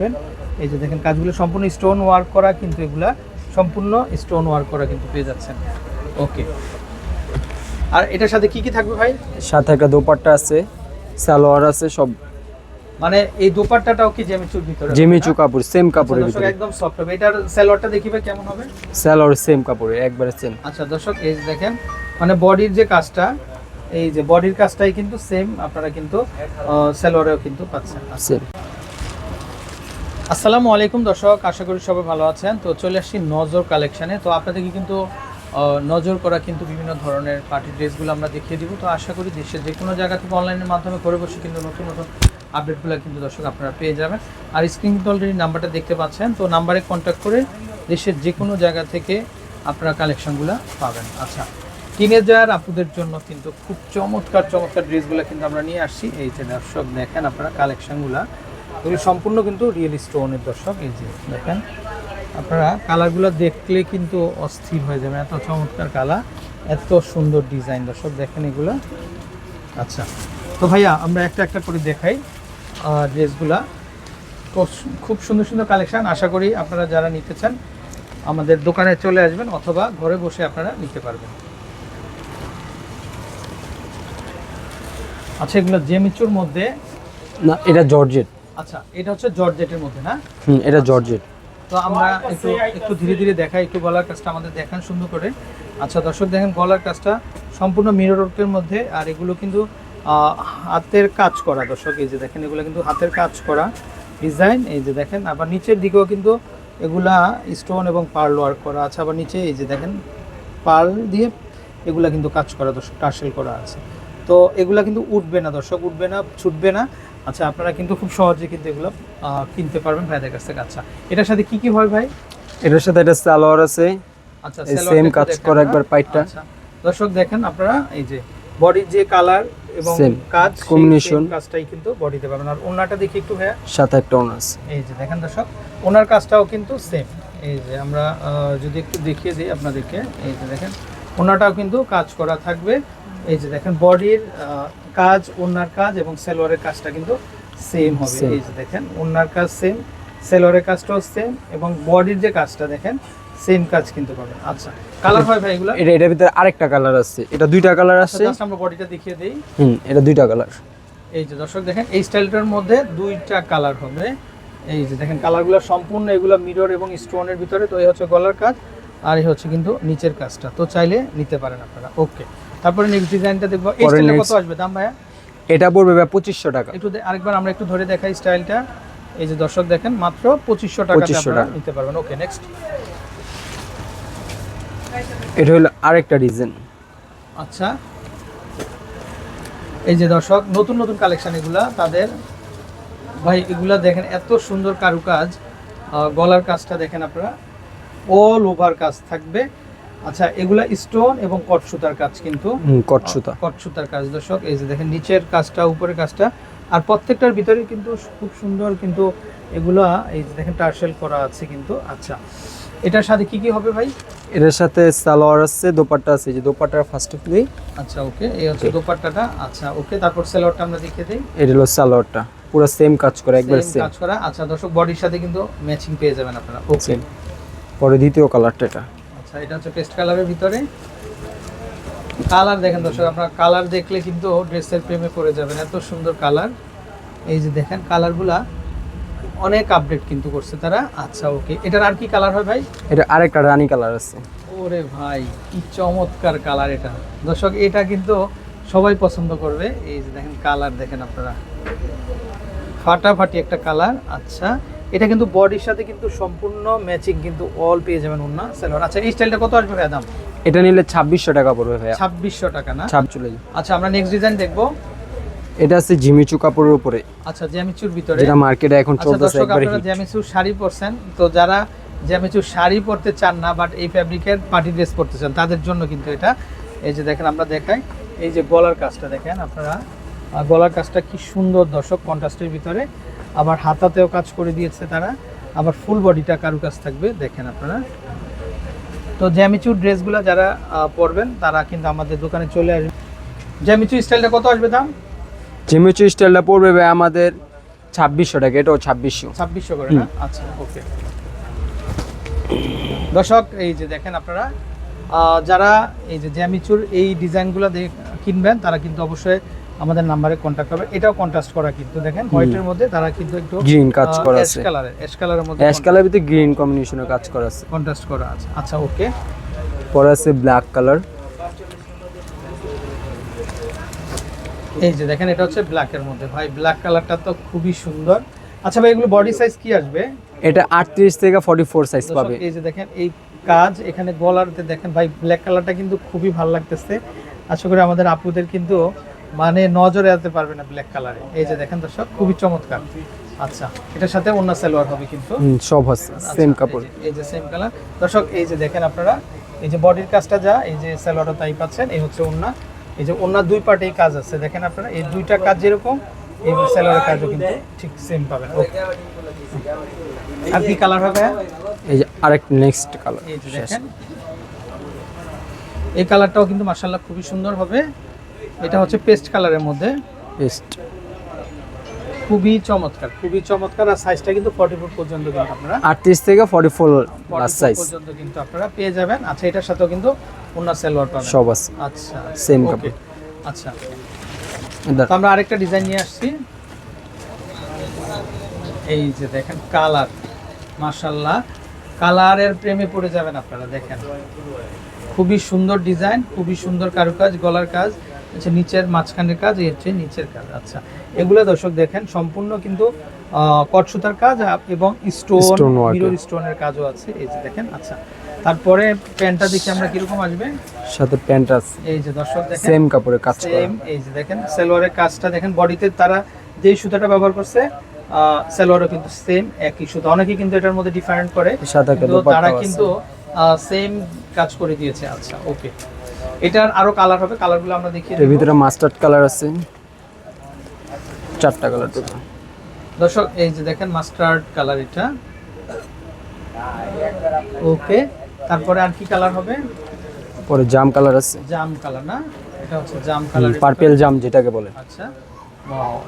এই যে দেখেন কাজগুলো সম্পূর্ণ স্টোন ওয়ার্ক করা কিন্তু এগুলা সম্পূর্ণ স্টোন ওয়ার্ক করা কিন্তু পেয়ে যাচ্ছেন। ওকে আর এটার সাথে কি কি থাকবে ভাই? সাথে একটা দোপাট্টা আছে সালোয়ার আছে সব। মানে এই দোপাট্টাটাও কি জেমিচুর ভিতরে জিমিচু কাপড় সেম আচ্ছা, কাপড়ের ভিতরে। একদম সফট হবে। এটার সালোয়ারটা দেখিবে কেমন হবে? সালোয়ার সেম কাপড়ে একবারে সেম আচ্ছা দর্শক এই যে দেখেন মানে বডির যে কাজটা এই যে বডির কাজটাই কিন্তু সেম আপনারা কিন্তু সালোয়ারেও কিন্তু পাচ্ছেন। সেম আসসালামু আলাইকুম দর্শক, আশা করি সবাই ভালো আছেন। তো চলে আসছি নজর কালেকশানে। তো আপনাদেরকে কিন্তু নজর করা কিন্তু বিভিন্ন ধরনের পার্টি ড্রেসগুলো আমরা দেখিয়ে দিব। তো আশা করি দেশের যে কোনো জায়গা থেকে অনলাইনের মাধ্যমে ঘরে বসে কিন্তু নতুন নতুন আপডেটগুলো কিন্তু দর্শক আপনারা পেয়ে যাবেন। আর স্ক্রিন কিন্তু অলরেডি নাম্বারটা দেখতে পাচ্ছেন। তো নাম্বারে কন্ট্যাক্ট করে দেশের যে কোনো জায়গা থেকে আপনারা কালেকশনগুলো পাবেন। আচ্ছা টিনেজার আপুদের জন্য কিন্তু খুব চমৎকার চমৎকার ড্রেসগুলো কিন্তু আমরা নিয়ে আসছি। এই যে দর্শক, দেখেন আপনারা কালেকশনগুলো। এগুলো সম্পূর্ণ কিন্তু রিয়েল স্টোনের দর্শক, এই যে দেখেন। আপনারা কালারগুলো দেখলে কিন্তু অস্থির হয়ে যাবে এত চমৎকার কালার এত সুন্দর ডিজাইন দর্শক, দেখেন এগুলো। আচ্ছা তো ভাইয়া, আমরা একটা একটা করে দেখাই ড্রেসগুলা খুব সুন্দর সুন্দর কালেকশান আশা করি আপনারা যারা নিতে চান, আমাদের দোকানে চলে আসবেন অথবা ঘরে বসে আপনারা নিতে পারবেন। আচ্ছা এগুলো জেমিচুর মধ্যে না, এটা জর্জেট। আচ্ছা এটা হচ্ছে জর্জেটের মধ্যে না? হুম এটা জর্জেট। তো আমরা একটু একটু ধীরে ধীরে দেখাই একটু গলার কাজটা আমাদের দেখান সুন্দর করে। আচ্ছা দর্শক দেখেন গলার কাজটা সম্পূর্ণ মিরর মধ্যে আর এগুলো কিন্তু হাতের কাজ করা দর্শক। এই যে দেখেন এগুলো কিন্তু হাতের কাজ করা ডিজাইন এই যে দেখেন আবার নিচের দিকেও কিন্তু এগুলা স্টোন এবং পার্ল ওয়ার্ক করা আছে। আবার নিচে এই যে দেখেন পার্ল দিয়ে এগুলা কিন্তু কাজ করা দর্শক টার্সেল করা আছে। তো এগুলা কিন্তু উঠবে না দর্শক উঠবে না ছুটবে না। আচ্ছা আপনারা কিন্তু খুব সহজে কিন্তু এগুলো কিনতে পারবেন ভাইদের কাছ থেকে। আচ্ছা এটার সাথে কি কি হয় ভাই? এটার সাথে এটা সালোয়ার আছে। আচ্ছা এই সালোয়ারটা কাজ করা একবার পাইটটা। আচ্ছা দর্শক দেখেন আপনারা এই যে বডির যে কালার এবং কাজ same কাজটাই কিন্তু বডিতে পাবেন। আর ওনাটা দেখি একটু ভাইয়া। সাথে একটা অন আছে। এই যে দেখেন দর্শক ওনার কাজটাও কিন্তু সেম এই যে আমরা যদি একটু দেখিয়ে দিই আপনাদেরকে এই যে দেখেন। ওনাটাও কিন্তু কাজ করা থাকবে। এই যে দেখেন বডির কাজ ওনার কাজ এবং সেলোয়ারের কাজটা কিন্তু সেম হবে। এই যে দেখেন ওনার কাজ সেম সেলোয়ারের কাজটাও সেম এবং বডির যে কাজটা দেখেন সেম কাজ কিন্তু পাবেন। আচ্ছা কালার হয় ভাই এগুলো? এটা এটার ভিতরে আরেকটা কালার আছে এটা দুইটা কালার আছে জাস্ট আমরা বডিটা দেখিয়ে দিই। হুম এটা দুইটা কালার এই যে দর্শক দেখেন এই স্টাইলটার মধ্যে দুইটা কালার হবে। এই যে দেখেন কালারগুলো সম্পূর্ণ এগুলো মিরর এবং স্টোনের ভিতরে তো এই হচ্ছে গলার কাজ। আর এই হচ্ছে কিন্তু নিচের কাজটা। তো চাইলে নিতে পারেন আপনারা। ওকে তারপরে নেক্সট ডিজাইনটা দেখব। এই পরে স্টাইলটা কত আসবে দাম ভাইয়া? এটা পড়বে ভাই পঁচিশশো টাকা। একটু আরেকবার আমরা একটু ধরে দেখাই স্টাইলটা এই যে দর্শক দেখেন মাত্র পঁচিশশো টাকা 2500 টাকা। নিতে পারবেন। ওকে নেক্সট এটা হলো আরেকটা ডিজাইন আচ্ছা। এই যে দর্শক নতুন নতুন কালেকশন এগুলা তাদের। ভাই এগুলা দেখেন এত সুন্দর কারুকাজ। গলার কাজটা দেখেন আপনারা। অল ওভার কাজ থাকবে। আচ্ছা এগুলা স্টোন এবং কট সুতার কাজ কিন্তু। কট সুতা। কট সুতার কাজ দর্শক এই যে দেখেন নিচের কাজটা উপরের কাজটা। আর প্রত্যেকটার ভিতরে কিন্তু খুব সুন্দর কিন্তু এগুলা এই যে দেখেন টার্সেল করা আছে কিন্তু। আচ্ছা এটার সাথে কি কি হবে ভাই? এটার সাথে সালোয়ার আছে দোপাট্টা আছে যে দোপাট্টা ফার্স্ট দিই আচ্ছা ওকে এই হচ্ছে দোপাট্টাটা। আচ্ছা ওকে তারপর সালোয়ারটা আমরা দেখিয়ে দিই। এটা হলো সালোয়ারটা। পুরো সেম কাজ করে একবার সেম কাজ করা। আচ্ছা দর্শক বডির সাথে কিন্তু ম্যাচিং পেয়ে যাবেন আপনারা। ওকে পরে দ্বিতীয় কালারটা এটা। আচ্ছা এটা হচ্ছে পেস্ট কালারের ভিতরে। কালার দেখেন দর্শক আপনারা কালার দেখলে কিন্তু ড্রেসের প্রেমে পড়ে যাবেন। এত সুন্দর কালার। এই যে দেখেন কালারগুলা অনেক আপডেট কিন্তু করছে তারা। আচ্ছা ওকে এটার আর কি কালার হয় ভাই? এটা আরেকটা রানী কালার আছে। ওরে ভাই কি চমৎকার কালার এটা। দর্শক এটা কিন্তু সবাই পছন্দ করবে। এই যে দেখেন কালার দেখেন আপনারা। ফাটাফাটি একটা কালার। আচ্ছা এটা কিন্তু বডির সাথে কিন্তু সম্পূর্ণ ম্যাচিং কিন্তু অল পেয়ে যাবেন ওনা সেলোয়ার। আচ্ছা এই স্টাইলটা কত আসবে ভাই দাম? এটা নিলে ছাব্বিশশো টাকা পড়বে ভাইয়া। ছাব্বিশশো টাকা না? ছাপ চলে যায় আচ্ছা আমরা নেক্সট ডিজাইন দেখব। এটা আছে জিমিচু কাপড়ের উপরে। আচ্ছা জ্যামিচুর ভিতরে। যেটা মার্কেটে এখন আচ্ছা চলতেছে একবারে আপনারা hit। শাড়ি পরছেন। তো যারা জ্যামিচুর শাড়ি পরতে চান না বাট এই ফ্যাব্রিকের পার্টি ড্রেস পরতে চান তাদের জন্য কিন্তু এটা। এই যে দেখেন আমরা দেখাই। এই যে গলার কাজটা দেখেন আপনারা। গলার কাজটা কি সুন্দর দর্শক কন্ট্রাস্টের ভিতরে। আবার হাতাতেও কাজ করে দিয়েছে তারা। আবার ফুল বডিটা কারুকাজ থাকবে দেখেন আপনারা। তো জ্যামিচুর ড্রেসগুলো যারা পরবেন তারা কিন্তু আমাদের দোকানে চলে আসবে। জ্যামিচুর স্টাইলটা কত আসবে দাম? জিমিচু স্টাইলটা পড়বে ভাই আমাদের ছাব্বিশশো টাকা এটাও ছাব্বিশশো। ছাব্বিশশো করে না? আচ্ছা ওকে দর্শক এই যে দেখেন আপনারা যারা এই যে জ্যামিচুর এই ডিজাইনগুলো কিনবেন তারা কিন্তু অবশ্যই আমাদের নাম্বারে কন্ট্যাক্ট করবে এটাও কন্ট্রাস্ট করা কিন্তু দেখেন হোয়াইটের মধ্যে তারা কিন্তু একটু গ্রিন কাজ করা অ্যাশ আছে। কালারের অ্যাশ কালারের মধ্যে অ্যাশ কালার ভিতরে গ্রিন কম্বিনেশনের কাজ করা আছে। কন্ট্রাস্ট করা আছে। আচ্ছা ওকে পরে আছে ব্ল্যাক কালার এই যে দেখেন এটা হচ্ছে ব্ল্যাকের মধ্যে। ভাই ব্ল্যাক কালারটা তো খুবই সুন্দর। আচ্ছা ভাই এগুলো বডি সাইজ কি আসবে? এটা আটত্রিশ থেকে ফর্টি ফোর সাইজ পাবে। এই যে দেখেন এই কাজ এখানে গলারতে দেখেন ভাই ব্ল্যাক কালারটা কিন্তু খুবই ভালো লাগতেছে। আশা করি আমাদের আপুদের কিন্তু মানে নজরে আনতে পারবে না ব্ল্যাক কালারে এই যে দেখেন দর্শক খুবই চমৎকার। আচ্ছা এটার সাথে অন্য সালোয়ার হবে কিন্তু। সব আছে আচ্ছা, সেম এই কাপড়। এই যে সেম কালার দর্শক এই যে দেখেন আপনারা এই যে বডির কাজটা যা এই যে সালোয়ারটা তাই পাচ্ছেন এই হচ্ছে ওন্না এই যে ওন্না দুই পার্টে এই কাজ আছে। দেখেন আপনারা এই দুইটা কাজ যেরকম এই সালোয়ারের কাজও কিন্তু ঠিক সেম পাবেন। ওকে আর কি কালার হবে? এই যে আরেক নেক্সট কালার এই যে দেখেন। এই কালারটাও কিন্তু মার্শাল্লাহ খুবই সুন্দর হবে। এটা হচ্ছে পেস্ট কালারের মধ্যে। পেস্ট। খুবই চমৎকার। খুবই চমৎকার আর সাইজটা কিন্তু ফর্টি ফোর পর্যন্ত কিন্তু আপনারা আটত্রিশ থেকে ফর্টি ফোর 44 লাস্ট সাইজ পর্যন্ত কিন্তু আপনারা পেয়ে যাবেন। আচ্ছা এটার সাথেও কিন্তু অন্য সেলোয়ার পাবেন। সব আছে। আচ্ছা okay, কাপড়। আচ্ছা। তো আমরা আরেকটা ডিজাইন নিয়ে আসছি। এই যে দেখেন কালার। মাশাল্লাহ কালারের প্রেমে পড়ে যাবেন আপনারা দেখেন। খুবই সুন্দর ডিজাইন খুবই সুন্দর কারুকাজ গলার কাজ। আচ্ছা নিচের মাঝখানের কাজ এই হচ্ছে নিচের কাজ। আচ্ছা এগুলো দর্শক দেখেন সম্পূর্ণ কিন্তু আহ, কট সুতার কাজ এবং স্টোন মিরর স্টোনের কাজও আছে এই যে দেখেন। আচ্ছা তারপরে প্যান্টটা দেখি আমরা কীরকম আসবে? সাথে প্যান্ট আছে। এই যে দর্শক দেখেন সেম কাপড়ের কাজ করা। সেম এই যে দেখেন সালোয়ারের কাজটা দেখেন বডিতে তারা যেই সুতাটা ব্যবহার করছে সালোয়ারও কিন্তু সেম একই সুতা। অনেকে কিন্তু এটার মধ্যে ডিফারেন্ট করে সাদা কিন্তু কালো তারা কিন্তু সেম কাজ করে দিয়েছে। আচ্ছা ওকে এটার আরও কালার হবে কালারগুলো আমরা দেখিয়ে এর ভিতরে মাস্টার্ড কালার আছে। চারটা কালার দেবো। দর্শক এই যে দেখেন মাস্টার্ড কালার এটা। ওকে তারপরে আর কি কালার হবে? পরে জাম কালার আছে। জাম কালার না? এটা হচ্ছে জাম কালার পার্পেল জাম যেটাকে বলে। আচ্ছা।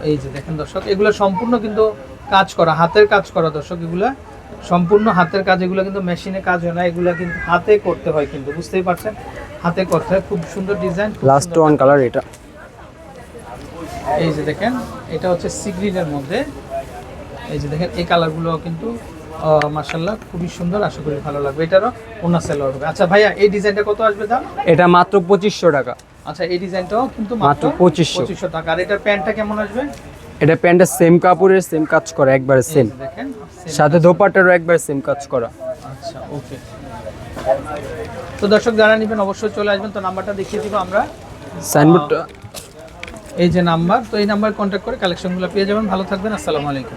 এই যে দেখেন দর্শক এগুলো সম্পূর্ণ কিন্তু কাজ করা হাতের কাজ করা দর্শক এগুলা সম্পূর্ণ হাতের কাজ এগুলো কিন্তু মেশিনে কাজ হয় না এগুলো কিন্তু হাতে করতে হয় কিন্তু বুঝতেই পারছেন? হাতে করতে হয় খুব সুন্দর ডিজাইন লাস্ট ওয়ান কালার এটা। এই যে দেখেন এটা হচ্ছে সিগ্রিনের মধ্যে। এই যে দেখেন এই কালারগুলো কিন্তু মার্শাল্লাহ খুবই সুন্দর আশা করি ভালো লাগবে। এটারও অন্য সেলার হবে। আচ্ছা ভাইয়া এই ডিজাইনটা কত আসবে দাম? এটা মাত্র পঁচিশশো টাকা। আচ্ছা এই ডিজাইনটাও কিন্তু মাত্র 2500 পঁচিশশো। টাকা। আর এটার প্যান্টটা কেমন আসবে? এটা প্যান্টের সেম কাপড়ের সেম কাজ করে একবারে সেম দেখেন সাথে দোপাট্টারও একবার সেম কাজ করা। আচ্ছা ওকে তো দর্শক যারা নেবেন অবশ্যই চলে আসবেন। তো নাম্বারটা দেখিয়ে দিব আমরা। সাইনবোর্ডটা এই যে নাম্বার তো এই নাম্বার কন্ট্যাক্ট করে কালেকশনগুলো পেয়ে যাবেন। ভালো থাকবেন আসসালামু আলাইকুম।